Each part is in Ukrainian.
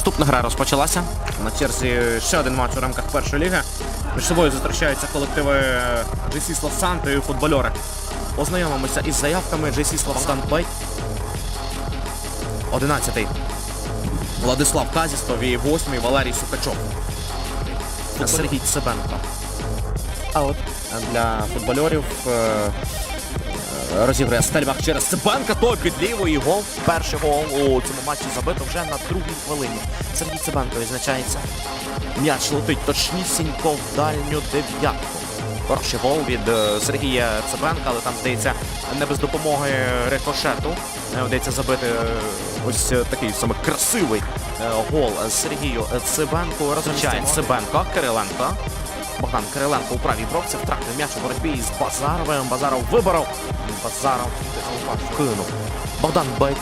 Наступна гра розпочалася. На черзі ще один матч у рамках першої ліги. Між собою зустрічаються колективи GC Славсан та футбольори. Ознайомимося із заявками GC Славсан Бей. 11-й. Владислав Казістов і 8-й Валерій Сукачов. Сергій Цибенко. А от для футбольорів е, е, розіграє Стельбах через Цибенка, то під лівою і гол. Перший гол у цьому матчі забито вже на другій хвилині. Сергій Цибенко відзначається. М'яч летить точнісінько в дальню дев'ятку. Хороший гол від е, Сергія Цибенка, але там, здається, не без допомоги рикошету. Е, Вдається забити е, ось такий саме красивий гол Сергію Цибенку. Розпочає Цибенко, Кириленко. Богдан Кириленко у правій бровці втратив м'яч у боротьбі з Базаровим. Базаров виборов. Базаров кинув. Богдан Бейт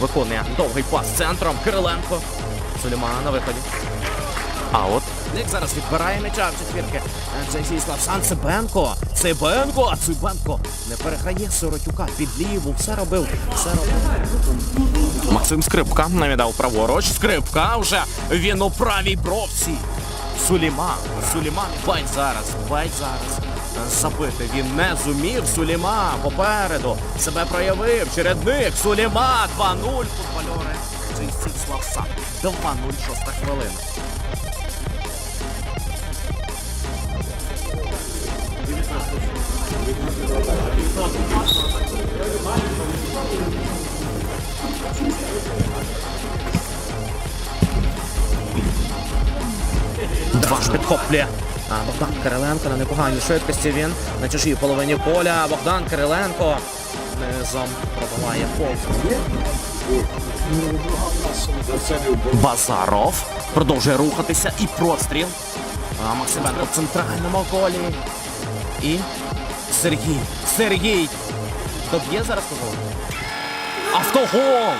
виконує довгий пас центром. Кириленко. Сулейман на виході. А от Ник зараз відбирає м'яча в четвірки. Це Зіслав Сан Цибенко. Цибенко, Цибенко не переграє Сиротюка під ліву. Все робив. Все робив. Максим Скрипка навідав праворуч. Скрипка вже він у правій бровці. Суліман. Суліман бать зараз. Бать зараз. Забити він не зумів. Суліма попереду. Себе проявив. Чередник. Суліма. 2-0. Футбольори. Зіслав Сан. 2-0. Шоста хвилина. Два ж підхоплює. А Богдан Кириленко на непоганій швидкості він на чужій половині поля. Богдан Кириленко низом пробиває повз. Базаров продовжує рухатися і простріл. А Максименко в центральному колі. І Сергій. Сергій. Доб'є зараз кого? Автогол!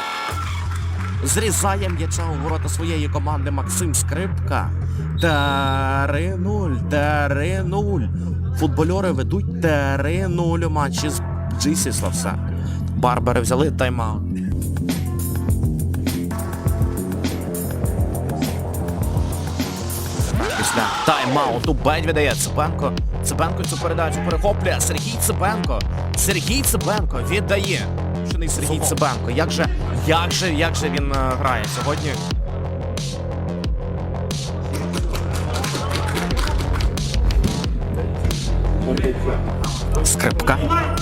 Зрізає м'яча у ворота своєї команди Максим Скрипка. 3-0, 3-0. Футбольори ведуть 3-0 у матчі з Джисі Славса. Барбери взяли тайм-аут. Після тайм-ауту Бень віддає Ципенко. Ципенко цю передачу перехоплює. Сергій Ципенко. Сергій Ципенко віддає. Не Сергій Цибенко. Як же, як же, як же він е, грає сьогодні? Скрипка.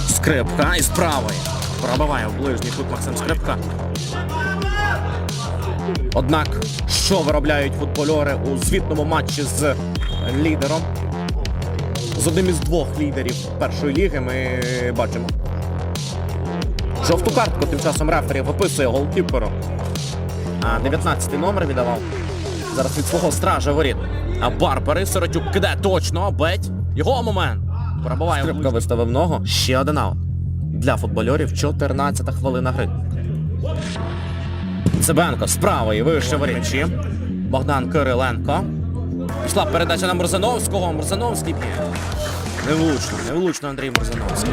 Скрипка із правої. Пробиває в ближній кут Максим Скрипка. Однак, що виробляють футбольори у звітному матчі з лідером? З одним із двох лідерів першої ліги ми бачимо. Жовту картку тим часом рефері виписує голкіперу. А 19-й номер віддавав. Зараз від свого стража воріт. А Барбари Сиротюк кидає точно, беть. Його момент. Пробиває Скрипка виставив ногу. Ще один аут. Для футбольорів 14 хвилина гри. Цибенко з правої вище воріт. Богдан Кириленко. Пішла передача на Мурзановського. Мурзановський б'є. Невлучно, невлучно Андрій Мурзановський.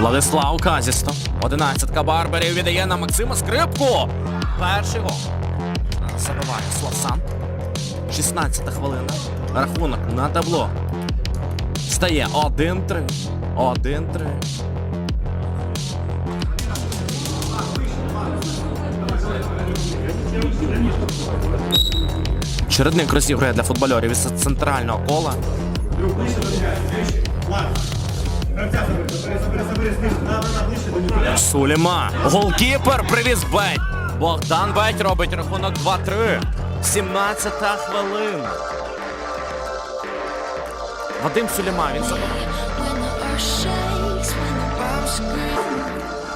Владислав Казісто. Одинадцятка Барберів віддає на Максима Скрипку. Перший гол. Забиває Славсан. 16 хвилина. Рахунок на табло. Стає 1-3. 1-3. Чередник розігрує для футбольорів із центрального кола. Суліма. Голкіпер привіз Беть. Богдан Беть робить рахунок 2-3. 17 хвилина. Вадим Суліма. Він.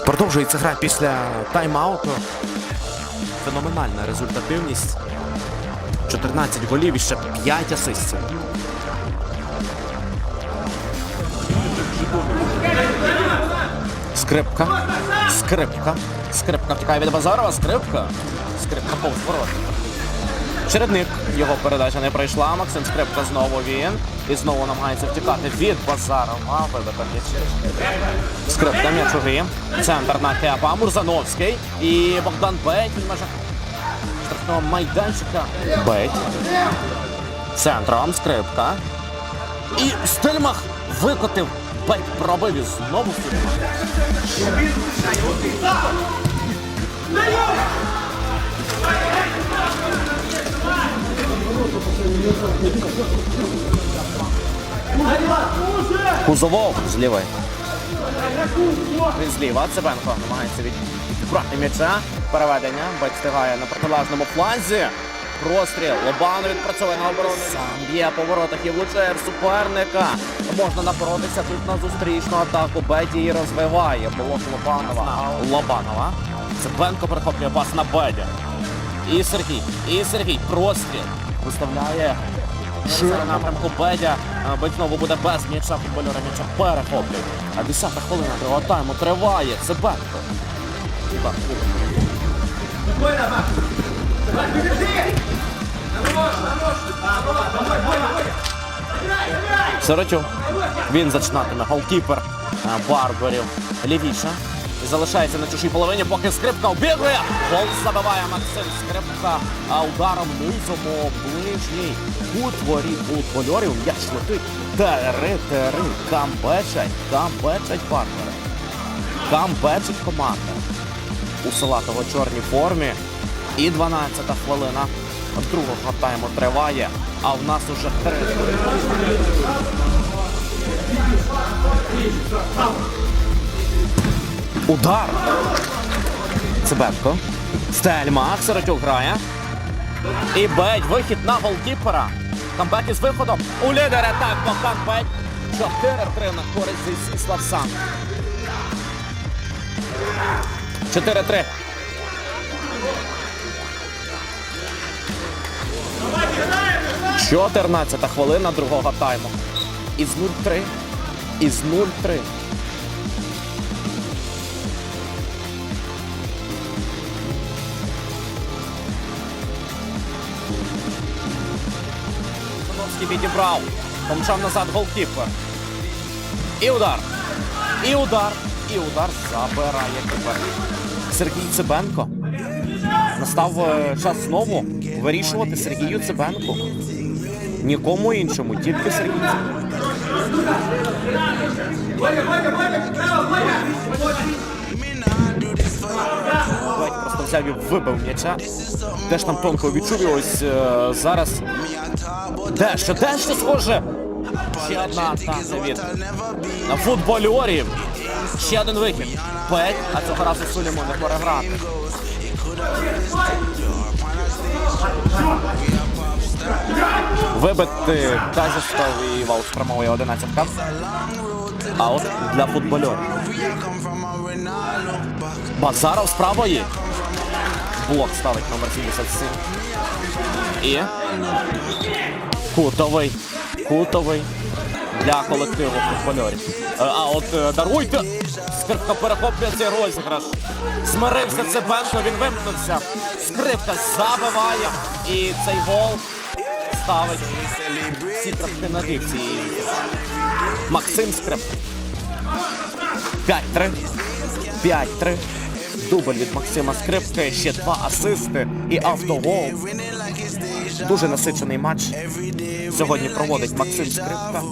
Продовжується гра після тайм-ауту. Феноменальна результативність. 14 голів і ще 5 асистів. Скрипка. Скрипка. Скрипка втікає від Базарова. Скрипка. Скрипка повз ворот. Чередник, його передача не пройшла. Максим Скрипка знову він. І знову намагається втікати від Базарова. Вибита м'яч. Скрипка м'яч. Центр на Кепа. Мурзановський. І Богдан Беть. Може штрафного майданчика. Беть. Центром скрипка. І Стельмах викотив. Беть пробив і знову Стельмах. Кузовов з лівої. Він зліва. Цибенко намагається від- відбрати м'яча. Переведення. Бать встигає на протилежному фланзі. Простріл. Лобан відпрацьовує на оборону. Сам б'є по воротах і влучає в суперника. Можна напоротися тут на зустрічну атаку. Беді її розвиває. Блок Лобанова. Лобанова. Цибенко перехоплює пас на Беді. І Сергій. І Сергій. Простріл. Виставляє Шире напрямку Бедя. А, Бедь знову буде без м'яча, футбольора м'яча перехоплює. А 10 хвилина другого тайму триває. Це Бенко. Так, Сиротюк. Він зачинатиме голкіпер а, Барберів лівіше. І залишається на чужій половині, поки скрипка обігрує. Гол забиває Максим Скрипка а ударом низом у ближній кут воріт футбольорів. М'яч летить. Тери-тери. Камбечать. Камбечать Барбери. Камбечить команда. У салатово-чорній формі. І 12-та хвилина другого тайму триває. А в нас уже три. Удар. Цибенко. Стельмах. Сиротюк грає. І Бедь. Вихід на голкіпера. Камбек із виходом. У лідера так Богдан Бедь. 4-3 на користь Зіслав Сан. 4-3. Чотирнадцята хвилина другого тайму. Із 0-3. Із 0-3. Сановський відібрав. Помчав назад голкіпер. І удар. І удар. І удар забирає кіпер. Сергій Цибенко. Настав е, час знову вирішувати Сергію Цибенку. Нікому іншому, тільки Сергій Цибенко. Ледь просто взяв і вибив м'яча. Теж там тонко відчув ось е, зараз. Дещо, дещо схоже. Ще одна атака від футбольорів. Ще один вихід. Петь, а цього разу Сулімон не переграти. Вибити Казістов і Ваус спрямовує 11 кап. Аут для футбольорів. Базаров з правої. Блок ставить номер 77. І кутовий. Кутовий для колективу футбольорів. Е, А от е, даруйте. Скрипка перехоплює цей розіграш. Змирився Цибенко, він вимкнувся. Скрипка забиває. І цей гол ставить всі крапки на дикції. Максим Скрипка. 5-3. 5-3. Дубль від Максима Скрипки, ще два асисти і автогол. Дуже насичений матч. Сьогодні проводить Максим Скрипка.